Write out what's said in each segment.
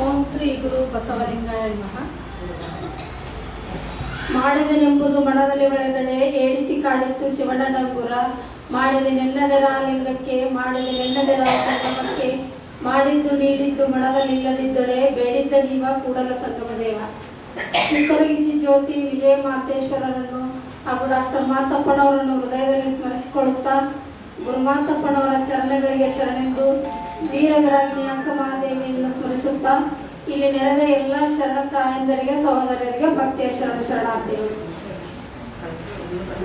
ಓಂ ಶ್ರೀ ಗುರು ಬಸವಲಿಂಗಾಯ ಮಾಡಿದನೆಂಬುದು ಮನದಲ್ಲಿ ಒಳಗಡೆ ಏಡಿಸಿ ಕಾಡಿತ್ತು ಶಿವನ ಡಂಗುರ ಮಾಡಿದನೆಲ್ಲದರ ಲಿಂಗಕ್ಕೆ, ಮಾಡಿದನೆಲ್ಲದರ ಸಂಗಮಕ್ಕೆ. ಮಾಡಿದ್ದು ನೀಡಿದ್ದು ಮನದಲ್ಲಿಲ್ಲದಿದ್ದೊಡೆ ಬೇಡಿದ್ದ ನೀವ ಕೂಡಲ ಸಂಗಮ ದೇವ. ಕರಗಿಸಿ ಜ್ಯೋತಿ ವಿಜಯ ಮಾತೇಶ್ವರರನ್ನು ಹಾಗೂ ಡಾಕ್ಟರ್ ಮಾತಪ್ಪನವರನ್ನು ಹೃದಯದಲ್ಲಿ ಸ್ಮರಿಸಿಕೊಳ್ಳುತ್ತಾ ಗುರುಮಾತಪ್ಪನವರ ಚರಣಗಳಿಗೆ ಶರಣೆಂದು ವೀರಗರಾಜ್ಞಿ ಅಂಕ ಮಹಾದೇವಿಯನ್ನು ಸ್ಮರಿಸುತ್ತಾ ಇಲ್ಲಿ ನೆರೆದ ಎಲ್ಲ ಶರಣ ತಾಯಂದರಿಗೆ ಸಹೋದರರಿಗೆ ಭಕ್ತಿಯ ಶರಣ ಶರಣಾರ್ಥಿಗಳು.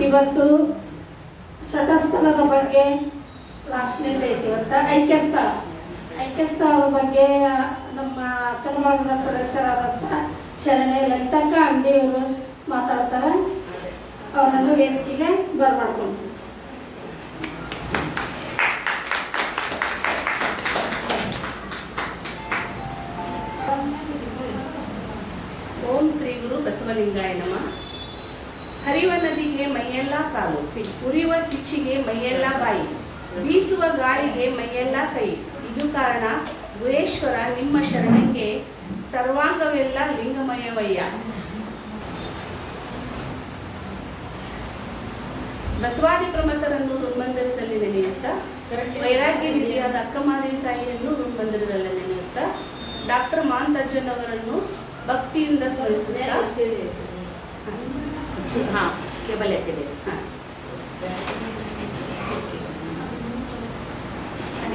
ಇವತ್ತು ಶತಸ್ಥಳದ ಬಗ್ಗೆ ಲಾಸ್ಟ್ನೇದು ಐತಿ ಇವತ್ತು ಐಕ್ಯ ಸ್ಥಳ ಐಕ್ಯ ಸ್ಥಳದ ಬಗ್ಗೆ ನಮ್ಮ ಕನ್ನಡದ ಸದಸ್ಯರಾದಂಥ ಶರಣೆ ಲಲಿತಕ್ಕ ಅಂಗಡಿಯವರು ಮಾತಾಡ್ತಾರೆ. ಅವರನ್ನು ವೇದಿಕೆಗೆ ಬರಮಾಡ್ಕೊಂತೀವಿ. ಬಸವಲಿಂಗಾಯ ನಮ. ಹರಿವ ನದಿಗೆ ಮೈಯೆಲ್ಲ ಕಾಲು ಉರಿಯುವ ಕಿಚ್ಚಿಗೆ ಮೈಯೆಲ್ಲ ಬಾಯಿ ಬೀಸುವ ಗಾಳಿಗೆ ಮೈಯೆಲ್ಲ ಕೈ. ಇದು ಕಾರಣ ಗುರೇಶ್ವರ ನಿಮ್ಮ ಶರಣಕ್ಕೆ ಸರ್ವಾಂಗವೆಲ್ಲ ಲಿಂಗಮಯವಯ್ಯ. ಬಸವಾದಿ ಪ್ರಮತರನ್ನು ಋನ್ಮಂದಿರದಲ್ಲಿ ನೆನೆಯುತ್ತಾ ವೈರಾಗ್ಯ ನಿಧಿಯಾದ ಅಕ್ಕಮಾದೇವಿ ತಾಯಿಯನ್ನು ಋನ್ಮಂದಿರದಲ್ಲಿ ನೆನೆಯುತ್ತಾ ಡಾಕ್ಟರ್ ಮಾಂತಜ್ಜನ್ ಅವರನ್ನು ಭಕ್ತಿಯಿಂದ ಸ್ಮರಿಸುತ್ತಾ? ಹಾಂ ಕೇಬಲ್ ಎತ್ತಿದೆ ಹಾ.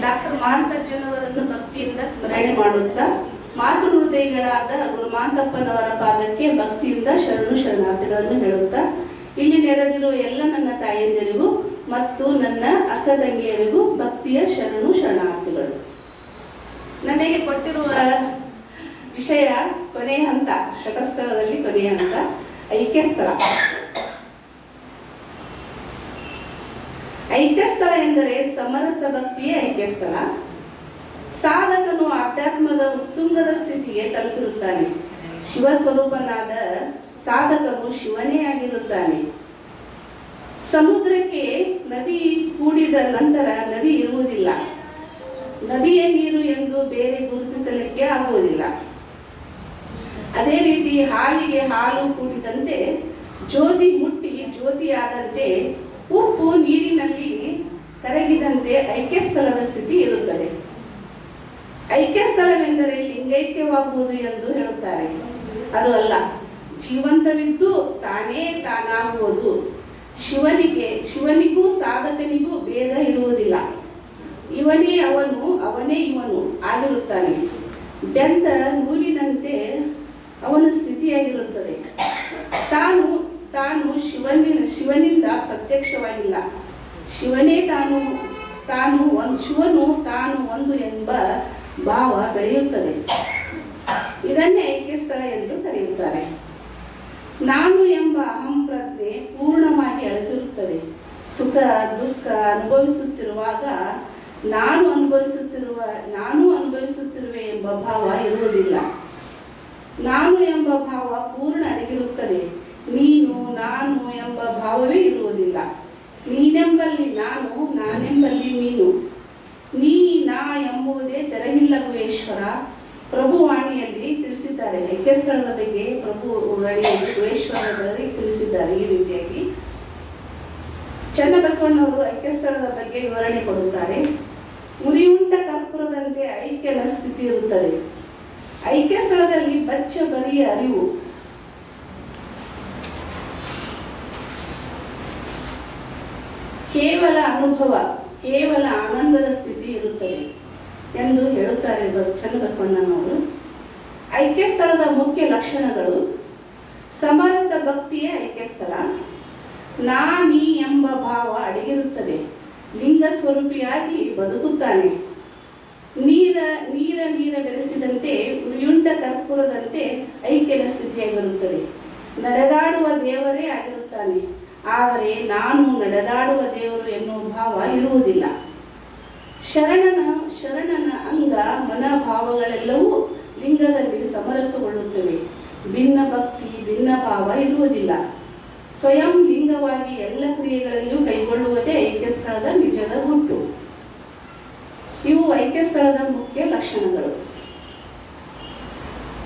ಡಾಕ್ಟರ್ ಮಾಂತಜ್ಜನವರನ್ನು ಭಕ್ತಿಯಿಂದ ಸ್ಮರಣೆ ಮಾಡುತ್ತಾ ಮಾತೃ ಹೃದಯಗಳಾದ ಗುರು ಮಾಂತಪ್ಪನವರ ಪಾದಕ್ಕೆ ಭಕ್ತಿಯಿಂದ ಶರಣು ಶರಣಾರ್ಥಿಗಳನ್ನು ಹೇಳುತ್ತಾ ಇಲ್ಲಿ ನೆರೆದಿರುವ ಎಲ್ಲ ನನ್ನ ತಾಯಂದಿರಿಗೂ ಮತ್ತು ನನ್ನ ಅಕ್ಕ ತಂಗಿಯರಿಗೂ ಭಕ್ತಿಯ ಶರಣು ಶರಣಾರ್ಥಿಗಳು. ನನಗೆ ಕೊಟ್ಟಿರುವ ವಿಷಯ ಕೊನೆಯ ಹಂತ, ಶತಸ್ಥಳದಲ್ಲಿ ಕೊನೆಯ ಹಂತ ಐಕ್ಯ ಸ್ಥಳ ಐಕ್ಯ ಸ್ಥಳ ಎಂದರೆ ಸಮರಸ ಭಕ್ತಿಯೇ ಐಕ್ಯ ಸ್ಥಳ ಸಾಧಕನು ಆಧ್ಯಾತ್ಮದ ಉತ್ತುಂಗದ ಸ್ಥಿತಿಗೆ ತಲುಪಿರುತ್ತಾನೆ. ಶಿವ ಸ್ವರೂಪನಾದ ಸಾಧಕನು ಶಿವನೇ ಆಗಿರುತ್ತಾನೆ. ಸಮುದ್ರಕ್ಕೆ ನದಿ ಕೂಡಿದ ನಂತರ ನದಿ ಇರುವುದಿಲ್ಲ. ನದಿಯ ನೀರು ಎಂದು ಬೇರೆ ಗುರುತಿಸಲಿಕ್ಕೆ ಆಗುವುದಿಲ್ಲ. ಅದೇ ರೀತಿ ಹಾಲಿಗೆ ಹಾಲು ಕೂಡಿದಂತೆ ಜ್ಯೋತಿ ಮುಟ್ಟಿ ಜ್ಯೋತಿಯಾದಂತೆ ಉಪ್ಪು ನೀರಿನಲ್ಲಿ ಕರಗಿದಂತೆ ಐಕ್ಯಸ್ಥಳದ ಸ್ಥಿತಿ ಇರುತ್ತದೆ. ಐಕ್ಯಸ್ಥಳವೆಂದರೆ ಲಿಂಗೈಕ್ಯವಾಗುವುದು ಎಂದು ಹೇಳುತ್ತಾರೆ. ಅದು ಅಲ್ಲ, ಜೀವಂತವಿದ್ದು ತಾನೇ ತಾನಾಗುವುದು. ಶಿವನಿಗೆ, ಶಿವನಿಗೂ ಸಾಧಕನಿಗೂ ಭೇದ ಇರುವುದಿಲ್ಲ. ಇವನೇ ಅವನು, ಅವನೇ ಇವನು ಆಗಿರುತ್ತಾನೆ. ಬೆಂದ ನೂಲಿನಂತೆ ಅವನ ಸ್ಥಿತಿಯಾಗಿರುತ್ತದೆ. ತಾನು ತಾನು ಶಿವನಿನ, ಶಿವನಿಂದ ಪ್ರತ್ಯಕ್ಷವಾಗಿಲ್ಲ. ಶಿವನೇ ತಾನು ತಾನು ಒಂದು, ಶಿವನು ತಾನು ಒಂದು ಎಂಬ ಭಾವ ಬೆಳೆಯುತ್ತದೆ. ಇದನ್ನೇ ಐಕ್ಯಸ್ಥಳ ಎಂದು ಕರೆಯುತ್ತಾರೆ. ನಾನು ಎಂಬ ಅಹಂ ಪ್ರಜ್ಞೆ ಪೂರ್ಣವಾಗಿ ಅಳೆದಿರುತ್ತದೆ. ಸುಖ, ದುಃಖ ಅನುಭವಿಸುತ್ತಿರುವಾಗ ನಾನು ಅನುಭವಿಸುತ್ತಿರುವ, ನಾನು ಅನುಭವಿಸುತ್ತಿರುವೆ ಎಂಬ ಭಾವ ಇರುವುದಿಲ್ಲ. ನಾನು ಎಂಬ ಭಾವ ಪೂರ್ಣ ಅಡಗಿರುತ್ತದೆ. ನೀನು, ನಾನು ಎಂಬ ಭಾವವೇ ಇರುವುದಿಲ್ಲ. ನೀನೆಂಬಲ್ಲಿ ನಾನು, ನಾನೆಂಬಲ್ಲಿ ನೀನು. ನೀ, ನಾ ಎಂಬುದೇ ತೆರಗಿಲ್ಲ ಗುಹೇಶ್ವರ. ಪ್ರಭುವಾಣಿಯಲ್ಲಿ ತಿಳಿಸಿದ್ದಾರೆ. ಯಜ್ಞಸ್ಥಳದ ಬಗ್ಗೆ ಪ್ರಭು ವಾಣಿಯಲ್ಲಿ ಗುಹೇಶ್ವರದಲ್ಲಿ ತಿಳಿಸಿದ್ದಾರೆ ಈ ರೀತಿಯಾಗಿ. ಚನ್ನಬಸವಣ್ಣವರು ಐಕ್ಯಸ್ಥಳದ ಬಗ್ಗೆ ವಿವರಣೆ ಕೊಡುತ್ತಾರೆ. ಉರಿಯುಂಟ ಕರ್ಪೂರದಂತೆ ಐಕ್ಯನ ಸ್ಥಿತಿ ಇರುತ್ತದೆ. ಐಕ್ಯ ಸ್ಥಳದಲ್ಲಿ ಬಚ್ಚ ಬರಿಯ ಅರಿವು. ಕೇವಲ ಅನುಭವ, ಕೇವಲ ಆನಂದದ ಸ್ಥಿತಿ ಇರುತ್ತದೆ ಎಂದು ಹೇಳುತ್ತಾರೆ ಬಸ್, ಚನ್ನಬಸವಣ್ಣನವರು. ಐಕ್ಯ ಸ್ಥಳದ ಮುಖ್ಯ ಲಕ್ಷಣಗಳು, ಸಮರಸ ಭಕ್ತಿಯ ಐಕ್ಯ ಸ್ಥಳ ನಾ, ನೀ ಎಂಬ ಭಾವ ಅಡಗಿರುತ್ತದೆ, ಲಿಂಗ ಸ್ವರೂಪಿಯಾಗಿ ಬದುಕುತ್ತಾನೆ. ನೀರ ನೀರ ನೀರ ಬೆರೆಸಿದಂತೆ ಉರಿಯುಂಡ ಕರ್ಪೂರದಂತೆ ಐಕ್ಯನ ಸ್ಥಿತಿಯಾಗಿರುತ್ತದೆ. ನಡೆದಾಡುವ ದೇವರೇ ಆಗಿರುತ್ತಾನೆ. ಆದರೆ ನಾನು ನಡೆದಾಡುವ ದೇವರು ಎನ್ನುವ ಭಾವ ಇರುವುದಿಲ್ಲ. ಶರಣನ ಶರಣನ ಅಂಗ ಮನೋಭಾವಗಳೆಲ್ಲವೂ ಲಿಂಗದಲ್ಲಿ ಸಮರಸಗೊಳ್ಳುತ್ತವೆ. ಭಿನ್ನ ಭಕ್ತಿ, ಭಿನ್ನ ಭಾವ ಇರುವುದಿಲ್ಲ. ಸ್ವಯಂ ಲಿಂಗವಾಗಿ ಎಲ್ಲ ಕ್ರಿಯೆಗಳಲ್ಲಿಯೂ ಕೈಗೊಳ್ಳುವುದೇ ಐಕ್ಯ ಸ್ಥಳದ ನಿಜದ ಗುಟ್ಟು. ಇವು ಐಕ್ಯ ಸ್ಥಳದ ಮುಖ್ಯ ಲಕ್ಷಣಗಳು.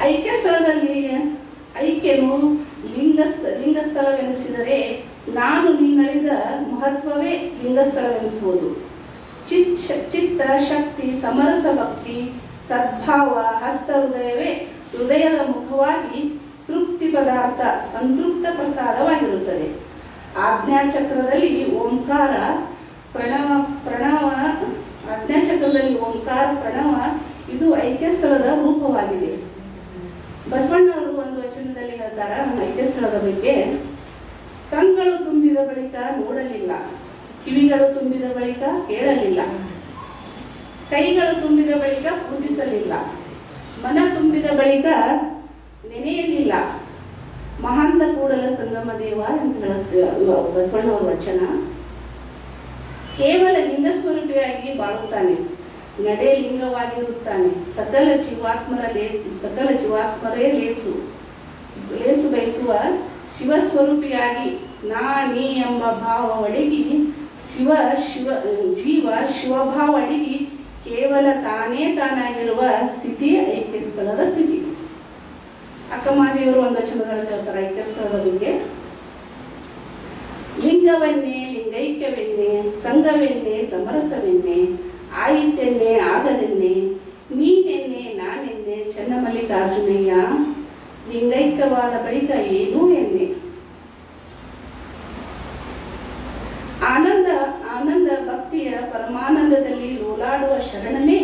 ಐಕ್ಯ ಸ್ಥಳದಲ್ಲಿ ಐಕ್ಯನು ಲಿಂಗ ಲಿಂಗಸ್ಥಳವೆನಿಸಿದರೆ ನಾನು ನೀನಳಿದ ಮಹತ್ವವೇ ಲಿಂಗಸ್ಥಳವೆನಿಸುವುದು ಚಿತ್ ಚಿತ್ತ ಶಕ್ತಿ ಸಮರಸ ಭಕ್ತಿ ಸದ್ಭಾವ ಹಸ್ತ ಹೃದಯವೇ ಹೃದಯದ ಮುಖವಾಗಿ ತೃಪ್ತಿ ಪದಾರ್ಥ ಸಂತೃಪ್ತ ಪ್ರಸಾದವಾಗಿರುತ್ತದೆ. ಆಜ್ಞಾಚಕ್ರದಲ್ಲಿ ಓಂಕಾರ ಪ್ರಣವ ಪ್ರಣವ ಆಜ್ಞಾಚಕ್ರದಲ್ಲಿ ಓಂಕಾರ ಪ್ರಣವ ಇದು ಐಕ್ಯಸ್ಥಳದ ರೂಪವಾಗಿದೆ. ಬಸವಣ್ಣವರು ಒಂದು ವಚನದಲ್ಲಿ ಹೇಳ್ತಾರ ಐಕ್ಯಸ್ಥಳದ ಬಗ್ಗೆ ಕಂಗಳು ತುಂಬಿದ ಬಳಿಕ ನೋಡಲಿಲ್ಲ, ಕಿವಿಗಳು ತುಂಬಿದ ಬಳಿಕ ಕೇಳಲಿಲ್ಲ, ಕೈಗಳು ತುಂಬಿದ ಬಳಿಕ ಪೂಜಿಸಲಿಲ್ಲ, ಮನ ತುಂಬಿದ ಬಳಿಕ ನೆನೆಯಲಿಲ್ಲ. ಮಹಾಂತ ಕೂಡಲ ಸಂಗಮ ದೇವ ಅಂತ ಹೇಳುತ್ತೆ ಬಸವಣ್ಣವರ ವಚನ. ಕೇವಲ ಲಿಂಗ ಸ್ವರೂಪಿಯಾಗಿ ಬಾಳುತ್ತಾನೆ, ನಡೆ ಲಿಂಗವಾಗಿರುತ್ತಾನೆ, ಸಕಲ ಜೀವಾತ್ಮರ ಲೇ, ಸಕಲ ಜೀವಾತ್ಮರೇ ಲೇಸು ಲೇಸು ಬಯಸುವ ಶಿವಸ್ವರೂಪಿಯಾಗಿ ನಾ ನೀ ಎಂಬ ಭಾವ ಒಡಗಿ ಶಿವ ಶಿವ, ಜೀವ, ಶಿವಭಾವ ಅಡಗಿ ಕೇವಲ ತಾನೇ ತಾನಾಗಿರುವ ಸ್ಥಿತಿ ಐಕ್ಯ ಸ್ಥಿತಿ. ಅಕ್ಕಮಾದಿಯವರು ಒಂದು ವಚನದಲ್ಲಿ ಹೇಳ್ತಾರೆ ಐಕ್ಯ ಬಗ್ಗೆ. ಲಿಂಗವನ್ನೇ ಲಿಂಗೈಕ್ಯವೆನ್ನೆ ಸಂಘವೆನ್ನೆ, ಸಮರಸವೆನ್ನೆ, ಆಯಿತೆನ್ನೆ ಆಗದೆನ್ನೆ ನೀನೆನ್ನೆ, ನಾನೆನ್ನೆ, ಚನ್ನಮಲ್ಲಿಕಾರ್ಜುನಯ್ಯ, ಲಿಂಗೈಕ್ಯವಾದ ಬಳಿಕ ಏನೂ ಎನ್ನೆ. ಆನಂದ ಆನಂದ ಭಕ್ತಿಯ ಪರಮಾನಂದದಲ್ಲಿ ಲೋಲಾಡುವ ಶರಣನೇ,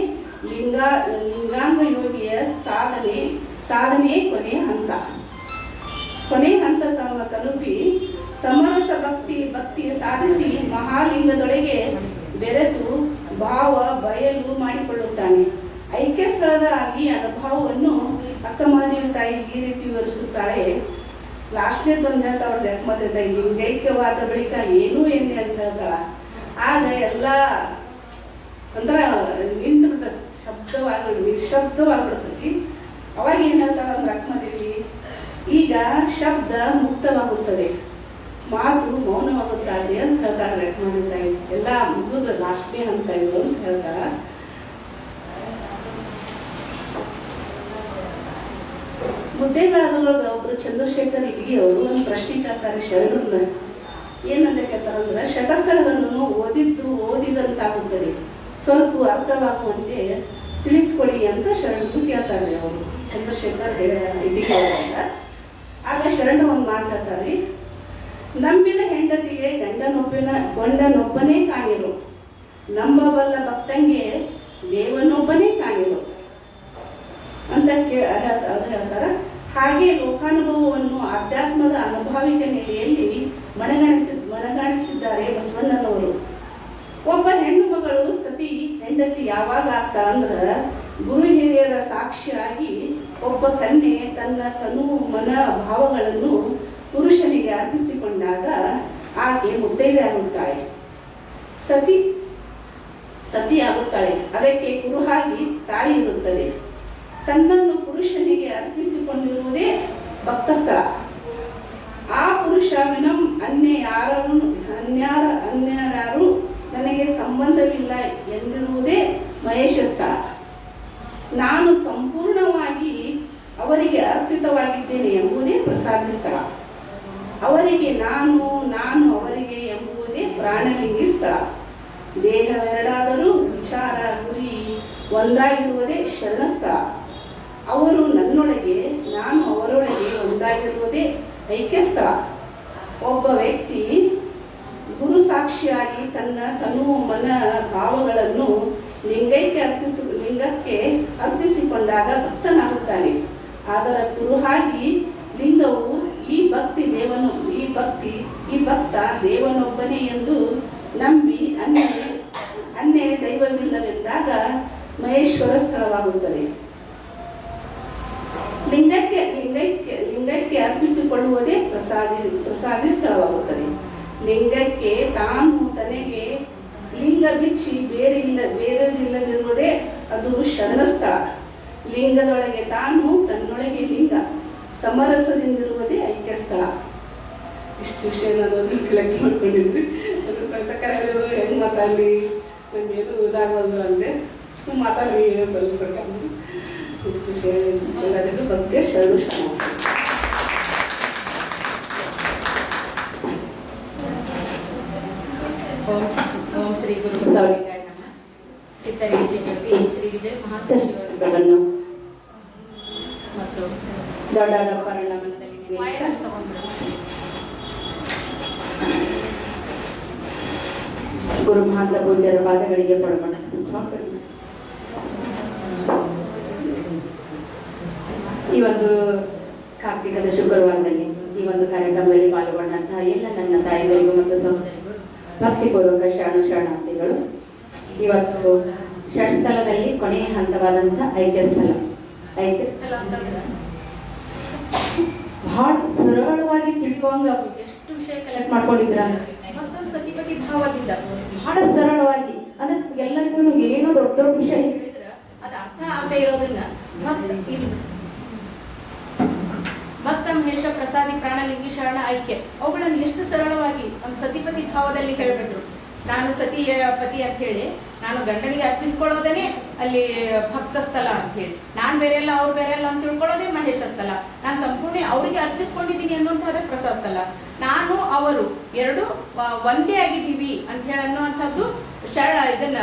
ಲಿಂಗ, ಲಿಂಗಾಂಗ ಯೋಗಿಯ ಸಾಧನೆ ಸಾಧನೆ ಕೊನೆ ಹಂತ. ಕೊನೆ ಹಂತ ತಲುಪಿ ಸಮರಸ ಭಕ್ತಿ ಭಕ್ತಿ ಸಾಧಿಸಿ ಮಹಾಲಿಂಗದೊಳಗೆ ಬೆರೆತು ಭಾವ, ಬಯಲು ಮಾಡಿಕೊಳ್ಳುತ್ತಾನೆ. ಐಕ್ಯ ಸ್ಥಳದ ಈ ಅನುಭವವನ್ನು ಅಕ್ಕಮಾದೇವಿ ತಾಯಿ ಈ ರೀತಿ ವಿವರಿಸುತ್ತಾಳೆ. ಲಾಸ್ಟ್ನೇ ತೊಂದರೆ ಅವ್ರದ್ದು ಅಕ್ಕಮಾದೇವಿ ತಾಯಿ ಐಕ್ಯವಾದ ಬಳಿಕ ಏನೂ ಎಣ್ಣೆ ಅಂತ ಹೇಳ್ತಾಳ. ಆಗ ಎಲ್ಲ ಅಂದ್ರ ನಿಂತು ಶಬ್ದವಾಗಿ ನಿಶಬ್ದವಾಗಿಬಿಡ್ತೈತಿ. ಅವಾಗ ಏನು ಹೇಳ್ತಾಳ ಅಂದ್ರೆ ಅಕ್ಕಮಾದೇವಿ, ಈಗ ಶಬ್ದ ಮುಕ್ತವಾಗುತ್ತದೆ. ಮಾತು ಮೌನವಾಗುತ್ತಾರೆ ಅಂತ ಹೇಳ್ತಾರೆ ಲಕ್ಷ್ಮಣ ತಾಯಿ. ಎಲ್ಲ ಮುಗಿದು ಲಾಸ್ಟ್ನೇ ಅಂತ ಇದು ಅಂತ ಹೇಳ್ತಾಳ ಮುದ್ದೆಗಳದೊಳಗೆ ಒಬ್ರು ಚಂದ್ರಶೇಖರ್ ಇಟ್ಗಿ ಅವರು ಒಂದು ಪ್ರಶ್ನೆ ಕೇಳ್ತಾರೆ ಶರಣರನ್ನ ಏನಂತ ಕೇಳ್ತಾರಂದ್ರೆ ಶತಸ್ಥಳಗಳನ್ನು ಓದಿದ್ದು ಓದಿದಂತಾಗುತ್ತದೆ. ಸ್ವಲ್ಪ ಅರ್ಥವಾಗುವಂತೆ ತಿಳಿಸ್ಕೊಡಿ ಅಂತ ಶರಣರು ಕೇಳ್ತಾರೆ ಅವರು. ಚಂದ್ರಶೇಖರ್ ಇಟ್ಗಿ ಆಗ ಶರಣ ಒಂದು ಮಾತು ಹೇಳ್ತಾರೆ ನಂಬಿದ ಹೆಂಡತಿಗೆ ಗಂಡನೊಬ್ಬನ ಗಂಡನೊಬ್ಬನೇ ಕಾಣಿರು. ನಂಬಬಲ್ಲ ಭಕ್ತಂಗೆ ದೇವನೊಬ್ಬನೇ ಕಾಣಿರು. ಅಂತ ಕೇ ಹೇಳ್ತಾರೆ. ಹಾಗೆ ಲೋಕಾನುಭವವನ್ನು ಆಧ್ಯಾತ್ಮದ ಅನುಭಾವಿಕ ನೆಲೆಯಲ್ಲಿ ಮನಗಾಣಿಸಿ ಮನಗಾಣಿಸಿದ್ದಾರೆ ಬಸವಣ್ಣನವರು. ಒಬ್ಬ ಹೆಣ್ಣು ಮಗಳು ಸತಿ ಹೆಂಡತಿ ಯಾವಾಗ ಆಗ್ತಾ ಅಂದ್ರ ಗುರು ಹಿರಿಯರ ಸಾಕ್ಷಿಯಾಗಿ ಒಬ್ಬ ಕನ್ಯೆ ತನ್ನ ತನು ಮನ ಭಾವಗಳನ್ನು ಪುರುಷನಿಗೆ ಅರ್ಪಿಸಿಕೊಂಡಾಗ ಆಕೆ ಮುತ್ತೈದೆ ಆಗುತ್ತಾಳೆ. ಸತಿ ಸತಿ ಆಗುತ್ತಾಳೆ. ಅದಕ್ಕೆ ಕುರುಹಾಗಿ ತಾಯಿ ಇರುತ್ತದೆ. ತನ್ನನ್ನು ಪುರುಷನಿಗೆ ಅರ್ಪಿಸಿಕೊಂಡಿರುವುದೇ ಭಕ್ತ ಸ್ಥಳ ಆ ಪುರುಷ ವಿನಂ ಅನ್ಯ ಯಾರನ್ನು, ಅನ್ಯಾರ ಅನ್ಯಾರು ನನಗೆ ಸಂಬಂಧವಿಲ್ಲ ಎಂದಿರುವುದೇ ಮಹೇಶ ಸ್ಥಳ. ನಾನು ಸಂಪೂರ್ಣವಾಗಿ ಅವರಿಗೆ ಅರ್ಪಿತವಾಗಿದ್ದೇನೆ ಎಂಬುದೇ ಪ್ರಸಾದಿ ಸ್ಥಳ. ಅವರಿಗೆ ನಾನು ನಾನು ಅವರಿಗೆ ಎಂಬುವುದೇ ಪ್ರಾಣಲಿಂಗಿ ಸ್ಥಳ. ದೇಹವೆರಡಾದರೂ ವಿಚಾರ ಗುರಿ ಒಂದಾಗಿರುವುದೇ ಶರಣ ಸ್ಥಳ ಅವರು ನನ್ನೊಳಗೆ, ನಾನು ಅವರೊಳಗೆ ಒಂದಾಗಿರುವುದೇ ಐಕ್ಯ ಸ್ಥಳ ಒಬ್ಬ ವ್ಯಕ್ತಿ ಗುರು ಸಾಕ್ಷಿಯಾಗಿ ತನ್ನ ತನು ಮನ ಭಾವಗಳನ್ನು ಲಿಂಗೈಕ್ಯ ಅರ್ಪಿಸಿ, ಲಿಂಗಕ್ಕೆ ಅರ್ಪಿಸಿಕೊಂಡಾಗ ಭಕ್ತನಾಗುತ್ತಾನೆ. ಅದರ ಗುರುಹಾಗಿ ಲಿಂಗವು ಈ ಭಕ್ತಿ ದೇವನು, ಈ ಭಕ್ತಿ, ಈ ಭಕ್ತ ದೇವನೊಬ್ಬನೇ ಎಂದು ನಂಬಿ ಅನ್ನೆ ಅನ್ಯ ದೈವವಿಲ್ಲವೆಂದಾಗ ಮಹೇಶ್ವರ ಸ್ಥಳವಾಗುತ್ತದೆ. ಲಿಂಗಕ್ಕೆ ಲಿಂಗಕ್ಕೆ ಲಿಂಗಕ್ಕೆ ಅರ್ಪಿಸಿಕೊಳ್ಳುವುದೇ ಪ್ರಸಾದಿ ಪ್ರಸಾದಿ ಸ್ಥಳವಾಗುತ್ತದೆ. ಲಿಂಗಕ್ಕೆ ತಾನು ತನಗೆ ಲಿಂಗ ಬಿಚ್ಚಿ ಬೇರೆ ಇಲ್ಲ ಬೇರೆದಿಲ್ಲದಿರುವುದೇ ಅದು ಶರಣ ಸ್ಥಳ ಲಿಂಗದೊಳಗೆ ತಾನು ತನ್ನೊಳಗೆ ಲಿಂಗ. ಸಮರಸದಿಂದಿರುವುದೇ ಐಕ್ಯ ಸ್ಥಳ. ಇಷ್ಟು ವಿಷಯ ನಾನು ಕಲೆಕ್ಟ್ ಮಾಡ್ಕೊಂಡಿದ್ವಿ ಅದು ಸ್ವಲ್ಪ ಕರೆಯೋದು ಹೆಂಗೆ ಮಾತಾಡಲಿ? ನನಗೇನು ಇದಾಗಬಾರ್ದು ಅಂದೆ ಮಾತಾಡಿ ಬಲ್ಕೊಟ್ಟ ಇಷ್ಟು ವಿಷಯ ಎಲ್ಲರಿಗೂ ಭಕ್ತಿಯ ಶರಣು ಓಂ ಶ್ರೀ ಗುರು ಬಸವಲಿಂಗಾಯ ನಮಃ ಚಿತ್ತರಿ ವಿಜಯ ಜ್ಯೋತಿ ಶ್ರೀ ವಿಜಯ ಮಹಾತ್ಮ ಮತ್ತು ದೊಡ್ಡಪ್ಪರನ್ನ ಗುರು ಮಹಾಂತ ಪೂಜ್ಯರ ಪಾದಗಳಿಗೆ ಪಡಮಣ ಈ ಒಂದು ಕಾರ್ತಿಕದ ಶುಕ್ರವಾರದಲ್ಲಿ ಈ ಒಂದು ಕಾರ್ಯಕ್ರಮದಲ್ಲಿ ಪಾಲ್ಗೊಂಡಂತಹ ಎಲ್ಲ ನನ್ನ ತಾಯಿಗಳಿಗೂ ಮತ್ತು ಸಹೋದರಿಗೂ ಭಕ್ತಿಪೂರ್ವಕ ಶರಣು ಶರಣಾರ್ಥಿಗಳು ಇವತ್ತು ಷಟ್ಸ್ಥಳದಲ್ಲಿ ಕೊನೆಯ ಹಂತವಾದಂತಹ ಐಕ್ಯ ಸ್ಥಳ. ಐಕ್ಯ ಸ್ಥಳ ಅಂತಂದ್ರೆ ಬಹಳ ಸರಳವಾಗಿ ತಿಳ್ಕೊಂಗ ಎಷ್ಟು ವಿಷಯ ಕಲೆಕ್ಟ್ ಮಾಡ್ಕೊಂಡಿದ್ರ ಮತ್ತೊಂದು ಸತಿಪತಿ ಭಾವದಿಂದ. ಬಹಳ ಸರಳವಾಗಿ. ಅಂದ್ರೆ ಎಲ್ಲರಿಗೂ ಏನೋ ದೊಡ್ಡ ದೊಡ್ಡ ವಿಷಯ ಹೇಳಿದ್ರ ಅದು ಅರ್ಥ ಆಗದೆ ಇರೋದನ್ನ ಮತ್ತೆ ಇಲ್ಲಿ ಮಹೇಶ ಪ್ರಸಾದಿ ಪ್ರಾಣಲಿಂಗಿ ಶರಣ ಐಕ್ಯ ಅವುಗಳನ್ನು ಎಷ್ಟು ಸರಳವಾಗಿ ಒಂದು ಸತಿಪತಿ ಭಾವದಲ್ಲಿ ಹೇಳ್ಬಿಟ್ರು. ನಾನು ಸತಿಯ ಪತಿ ಅಂತ ಹೇಳಿ ನಾನು ಗಂಡನಿಗೆ ಅರ್ಪಿಸ್ಕೊಳ್ಳೋದೇನೆ ಅಲ್ಲಿ ಭಕ್ತ ಸ್ಥಳ ಅಂತ ಹೇಳಿ. ನಾನು ಬೇರೆ ಅಲ್ಲ ಅವ್ರು ಬೇರೆ ಅಲ್ಲ ಅಂತ ತಿಳ್ಕೊಳ್ಳೋದೇ ಮಹೇಶ ಸ್ಥಳ. ನಾನು ಸಂಪೂರ್ಣ ಅವರಿಗೆ ಅರ್ಪಿಸ್ಕೊಂಡಿದ್ದೀನಿ ಅನ್ನುವಂಥದ್ದೇ ಪ್ರಸಾದ ಸ್ಥಳ. ನಾನು, ಅವರು ಎರಡು ಒಂದೇ ಆಗಿದ್ದೀವಿ ಅಂತ ಹೇಳಿ ಅನ್ನುವಂಥದ್ದು ಶರಣ, ಇದನ್ನ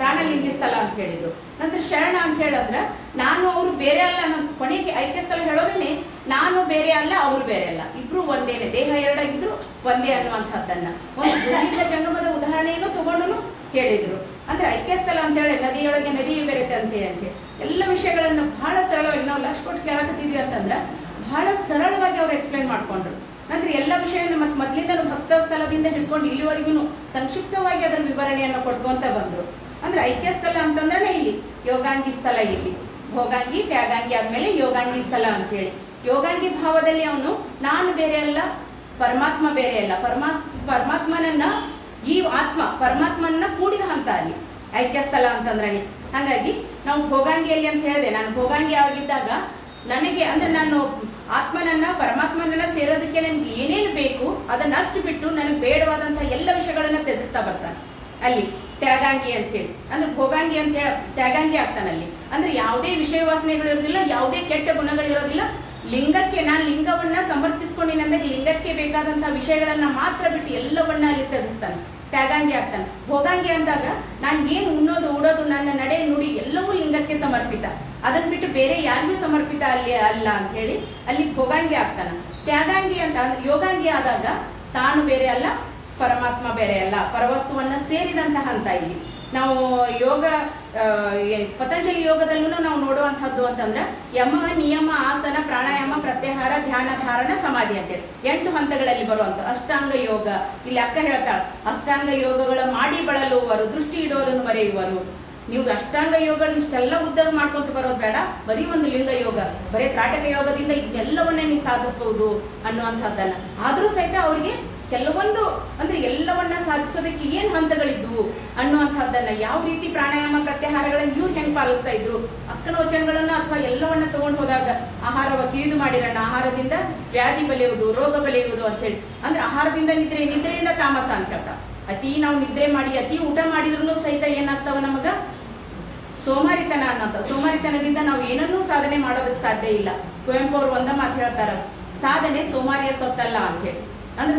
ಪ್ರಾಣಲಿಂಗಿ ಸ್ಥಳ ಅಂತ ಹೇಳಿದ್ರು. ನಂತರ ಶರಣ ಅಂತ ಹೇಳಿದ್ರೆ, ನಾನು, ಅವರು ಬೇರೆ ಅಲ್ಲ ನನ್ನ ಕೊನೆಗೆ ಐಕ್ಯ ಸ್ಥಳ ಹೇಳೋದೇನೆ, ನಾನು ಬೇರೆ ಅಲ್ಲ ಅವರು ಬೇರೆ ಅಲ್ಲ ಇಬ್ರು ಒಂದೇನೆ, ದೇಹ ಎರಡಾಗಿದ್ರು ಒಂದೇ ಅನ್ನುವಂಥದ್ದನ್ನ. ಒಂದು ಜಂಗಮದ ಉದಾಹರಣೆಯನ್ನು ತಗೊಂಡು ಹೇಳಿದ್ರು ಅಂದ್ರೆ ಐಕ್ಯ ಸ್ಥಳ ಅಂತ ಹೇಳಿ ನದಿಯೊಳಗೆ ನದಿ ಬೆರೆತಂತೆ ಅಂತೆ ಎಲ್ಲ ವಿಷಯಗಳನ್ನು ಬಹಳ ಸರಳವಾಗಿ ನಾವು ಲಕ್ಷ ಕೊಟ್ಟು ಕೇಳಕತ್ತಿದ್ವಿ ಅಂತಂದ್ರೆ ಬಹಳ ಸರಳವಾಗಿ ಅವ್ರು ಎಕ್ಸ್ಪ್ಲೈನ್ ಮಾಡ್ಕೊಂಡ್ರು. ನಂತರ ಎಲ್ಲ ವಿಷಯವನ್ನು ಮತ್ತೆ ಮೊದಲಿಂದಲೂ ಭಕ್ತ ಸ್ಥಳದಿಂದ ಹಿಡ್ಕೊಂಡು ಇಲ್ಲಿವರೆಗೂ ಸಂಕ್ಷಿಪ್ತವಾಗಿ ಅದರ ವಿವರಣೆಯನ್ನು ಕೊಟ್ಕೊಂತ ಬಂದ್ರು. ಅಂದ್ರೆ ಐಕ್ಯ ಸ್ಥಳ ಅಂತಂದ್ರೆ ಇಲ್ಲಿ, ಯೋಗಾಂಗಿ ಸ್ಥಳ ಇಲ್ಲಿ. ಭೋಗಾಂಗಿ, ತ್ಯಾಗಾಂಗಿ ಆದ್ಮೇಲೆ ಯೋಗಾಂಗಿ ಸ್ಥಳ ಅಂತ ಹೇಳಿ. ಯೋಗಾಂಗಿ ಭಾವದಲ್ಲಿ ಅವನು ನಾನು ಬೇರೆ ಅಲ್ಲ, ಪರಮಾತ್ಮ ಬೇರೆ ಅಲ್ಲ. ಪರಮಾಸ್, ಪರಮಾತ್ಮನನ್ನ ಈ ಆತ್ಮ ಪರಮಾತ್ಮನ ಕೂಡಿದ ಹಂತ ಅಲ್ಲಿ. ಐಕ್ಯಸ್ಥಲ ಅಂತಂದ್ರೆ ಹಾಗಾಗಿ ನಾವು ಭೋಗಾಂಗಿಯಲ್ಲಿ ಅಂತ ಹೇಳಿದೆ. ನಾನು ಭೋಗಾಂಗಿ ಆಗಿದ್ದಾಗ ನನಗೆ ಅಂದ್ರೆ ನಾನು ಆತ್ಮನನ್ನ ಪರಮಾತ್ಮನನ್ನ ಸೇರೋದಕ್ಕೆ ನನಗೆ ಏನೇನು ಬೇಕು ಅದನ್ನ ಅಷ್ಟು ಬಿಟ್ಟು ನನಗೆ ಬೇಡವಾದಂತಹ ಎಲ್ಲ ವಿಷಯಗಳನ್ನ ತ್ಯಜಿಸ್ತಾ ಬರ್ತಾನೆ. ಅಲ್ಲಿ ತ್ಯಾಗಾಂಗಿ ಅಂತ ಹೇಳಿ. ಅಂದ್ರೆ ಭೋಗಾಂಗಿ ಅಂತ ಹೇಳಿ ತ್ಯಾಗಾಂಗಿ ಆಗ್ತಾನಲ್ಲಿ ಅಂದ್ರೆ ಯಾವುದೇ ವಿಷಯ ವಾಸನೆಗಳಿರೋದಿಲ್ಲ ಯಾವುದೇ ಕೆಟ್ಟ ಗುಣಗಳಿರೋದಿಲ್ಲ ಲಿಂಗಕ್ಕೆ ನಾನು ಲಿಂಗವನ್ನ ಸಮರ್ಪಿಸ್ಕೊಂಡಿನ ಅಂದ್ರೆ ಲಿಂಗಕ್ಕೆ ಬೇಕಾದಂತಹ ವಿಷಯಗಳನ್ನ ಮಾತ್ರ ಬಿಟ್ಟು ಎಲ್ಲವನ್ನ ಅಲ್ಲಿ ತ್ಯಜಿಸ್ತಾನೆ. ತ್ಯಾಗಾಂಗಿ ಆಗ್ತಾನೆ. ಭೋಗಾಂಗಿ ಅಂದಾಗ ನಾನು ಏನು ಉಣ್ಣೋದು, ಉಡೋದು, ನನ್ನ ನಡೆ ನುಡಿ ಎಲ್ಲವೂ ಲಿಂಗಕ್ಕೆ ಸಮರ್ಪಿತ. ಅದನ್ನ ಬಿಟ್ಟು ಬೇರೆ ಯಾರಿಗೂ ಸಮರ್ಪಿತ ಅಲ್ಲಿ ಅಲ್ಲ ಅಂತ ಹೇಳಿ ಅಲ್ಲಿ ಭೋಗಾಂಗಿ ಆಗ್ತಾನ. ತ್ಯಾಗಾಂಗಿ ಅಂತ ಯೋಗಾಂಗಿ ಆದಾಗ ತಾನು ಬೇರೆ ಅಲ್ಲ, ಪರಮಾತ್ಮ ಬೇರೆ ಅಲ್ಲ, ಪರವಸ್ತುವನ್ನ ಸೇರಿದಂತಹ ಹಂತ ಇಲ್ಲಿ. ನಾವು ಯೋಗ ಪತಂಜಲಿ ಯೋಗದಲ್ಲೂ ನಾವು ನೋಡುವಂತಹದ್ದು ಅಂತಂದ್ರೆ, ಯಮ, ನಿಯಮ, ಆಸನ, ಪ್ರಾಣಾಯಾಮ, ಪ್ರತ್ಯಾಹಾರ, ಧ್ಯಾನ, ಧಾರಣ, ಸಮಾಧಿ ಅಂತೇಳಿ. ಎಂಟು ಹಂತಗಳಲ್ಲಿ ಬರುವಂಥ ಅಷ್ಟಾಂಗ ಯೋಗ. ಇಲ್ಲಿ ಅಕ್ಕ ಹೇಳ್ತಾಳೆ, ಅಷ್ಟಾಂಗ ಯೋಗಗಳ ಮಾಡಿ ಬಳಲುವರು ದೃಷ್ಟಿ ಇಡೋದನ್ನು ಮರೆಯುವರು. ನೀವು ಅಷ್ಟಾಂಗ ಯೋಗಗಳನ್ನ ಇಷ್ಟೆಲ್ಲ ಉದ್ಯೋಗ ಮಾಡ್ಕೊಂತ ಬರೋದು ಬೇಡ, ಬರೀ ಒಂದು ಲಿಂಗ ಯೋಗ, ಬರೀ ತ್ರಾಟಕ ಯೋಗದಿಂದ ಇದೆಲ್ಲವನ್ನೇ ನೀವು ಸಾಧಿಸಬಹುದು ಅನ್ನುವಂಥದ್ದನ್ನ. ಆದ್ರೂ ಸಹಿತ ಅವರಿಗೆ ಕೆಲವೊಂದು ಅಂದ್ರೆ ಎಲ್ಲವನ್ನ ಸಾಧಿಸೋದಕ್ಕೆ ಏನ್ ಹಂತಗಳಿದ್ವು ಅನ್ನುವಂಥದ್ದನ್ನ ಯಾವ ರೀತಿ ಪ್ರಾಣಾಯಾಮ ಪ್ರತ್ಯಾಹಾರಗಳನ್ನ ಇವ್ರು ಹೆಂಗ್ ಪಾಲಿಸ್ತಾ ಇದ್ರು? ಅಕ್ಕನ ವಚನಗಳನ್ನ ಅಥವಾ ಎಲ್ಲವನ್ನ ತಗೊಂಡು ಹೋದಾಗ ಆಹಾರವ ಕಿರಿದು ಮಾಡಿರಣ್ಣ, ಆಹಾರದಿಂದ ವ್ಯಾಧಿ ಬಲಿಯುವುದು, ರೋಗ ಬಲಿಯುವುದು ಅಂತ ಹೇಳಿ. ಅಂದ್ರೆ ಆಹಾರದಿಂದ ನಿದ್ರೆ, ನಿದ್ರೆಯಿಂದ ತಾಮಸ ಅಂತ ಹೇಳ್ತಾ. ಅತಿ ನಾವು ನಿದ್ರೆ ಮಾಡಿ, ಅತಿ ಊಟ ಮಾಡಿದ್ರು ಸಹಿತ ಏನಾಗ್ತಾವ ನಮಗ? ಸೋಮಾರಿತನ ಅನ್ನೋಂಥ ಸೋಮಾರಿತನದಿಂದ ನಾವು ಏನನ್ನೂ ಸಾಧನೆ ಮಾಡೋದಕ್ಕೆ ಸಾಧ್ಯ ಇಲ್ಲ. ಕುವೆಂಪು ಅವರು ಒಂದ ಮಾತು ಹೇಳ್ತಾರ, ಸಾಧನೆ ಸೋಮಾರಿಯ ಸೊತ್ತಲ್ಲ ಅಂತ ಹೇಳಿ. ಅಂದ್ರೆ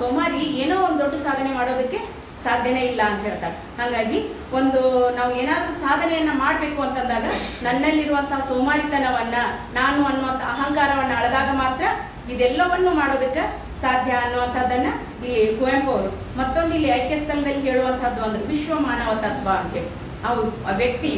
ಸೋಮಾರಿ ಏನೋ ಒಂದು ದೊಡ್ಡ ಸಾಧನೆ ಮಾಡೋದಕ್ಕೆ ಸಾಧ್ಯನೇ ಇಲ್ಲ ಅಂತ ಹೇಳ್ತಾರೆ. ಹಾಗಾಗಿ ಒಂದು ನಾವು ಏನಾದರೂ ಸಾಧನೆಯನ್ನ ಮಾಡಬೇಕು ಅಂತಂದಾಗ ನನ್ನಲ್ಲಿರುವಂತಹ ಸೋಮಾರಿತನವನ್ನ, ನಾನು ಅನ್ನುವಂಥ ಅಹಂಕಾರವನ್ನ ಅಳದಾಗ ಮಾತ್ರ ಇದೆಲ್ಲವನ್ನು ಮಾಡೋದಕ್ಕೆ ಸಾಧ್ಯ ಅನ್ನುವಂಥದ್ದನ್ನ ಇಲ್ಲಿ ಕುವೆಂಪು ಅವರು ಮತ್ತೊಂದು ಇಲ್ಲಿ ಐಕ್ಯ ಸ್ಥಳದಲ್ಲಿ ಹೇಳುವಂಥದ್ದು ಅಂದ್ರೆ ವಿಶ್ವ ಮಾನವ ತತ್ವ ಅಂತೇಳಿ ಅವು ವ್ಯಕ್ತಿ,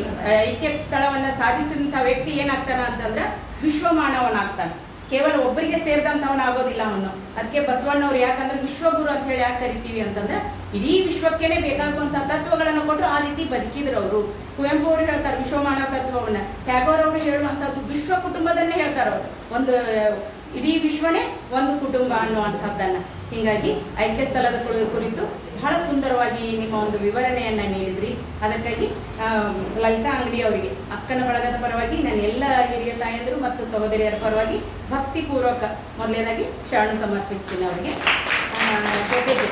ಐಕ್ಯ ಸ್ಥಳವನ್ನ ಸಾಧಿಸಿದಂಥ ವ್ಯಕ್ತಿ ಏನಾಗ್ತಾನ ಅಂತಂದ್ರೆ ವಿಶ್ವ ಮಾನವನಾಗ್ತಾನೆ ಕೇವಲ ಒಬ್ಬರಿಗೆ ಸೇರಿದಂಥವನಾಗೋದಿಲ್ಲ ಅವನು. ಅದಕ್ಕೆ ಬಸವಣ್ಣವ್ರು ಯಾಕಂದ್ರೆ ವಿಶ್ವಗುರು ಅಂತ ಹೇಳಿ ಯಾಕೆ ಕರಿತೀವಿ ಅಂತಂದ್ರೆ ಇಡೀ ವಿಶ್ವಕ್ಕೇನೆ ಬೇಕಾಗುವಂತಹ ತತ್ವಗಳನ್ನು ಕೊಟ್ಟರು ಆ ರೀತಿ ಬದುಕಿದ್ರು ಅವರು. ಕುವೆಂಪು ಅವರು ಹೇಳ್ತಾರೆ, ವಿಶ್ವಮಾನ ತತ್ವವನ್ನ. ಟ್ಯಾಗೋರ್ ಅವರು ಹೇಳುವಂತದ್ದು ವಿಶ್ವ ಕುಟುಂಬದನ್ನೇ ಹೇಳ್ತಾರೆ ಅವರು. ಒಂದು, ಇಡೀ ವಿಶ್ವನೇ ಒಂದು ಕುಟುಂಬ ಅನ್ನುವಂಥದ್ದನ್ನ. ಹೀಗಾಗಿ ಐಕ್ಯ ಸ್ಥಳದ ಕುರಿತು ಬಹಳ ಸುಂದರವಾಗಿ ನಿಮ್ಮ ಒಂದು ವಿವರಣೆಯನ್ನ ನೀಡಿದ್ರಿ. ಅದಕ್ಕಾಗಿ ಲಲಿತಾ ಅಂಗಡಿ ಅವರಿಗೆ, ಅಕ್ಕನ ಬಳಗದ ಪರವಾಗಿ ನನ್ನ ಎಲ್ಲ ಹಿರಿಯ ತಾಯಂದರು ಮತ್ತು ಸಹೋದರಿಯರ ಪರವಾಗಿ ಭಕ್ತಿಪೂರ್ವಕ ಮೊದಲನೇದಾಗಿ ಶರಣ ಸಮರ್ಪಿಸ್ತೀನಿ ಅವರಿಗೆ. ಜೊತೆಗೆ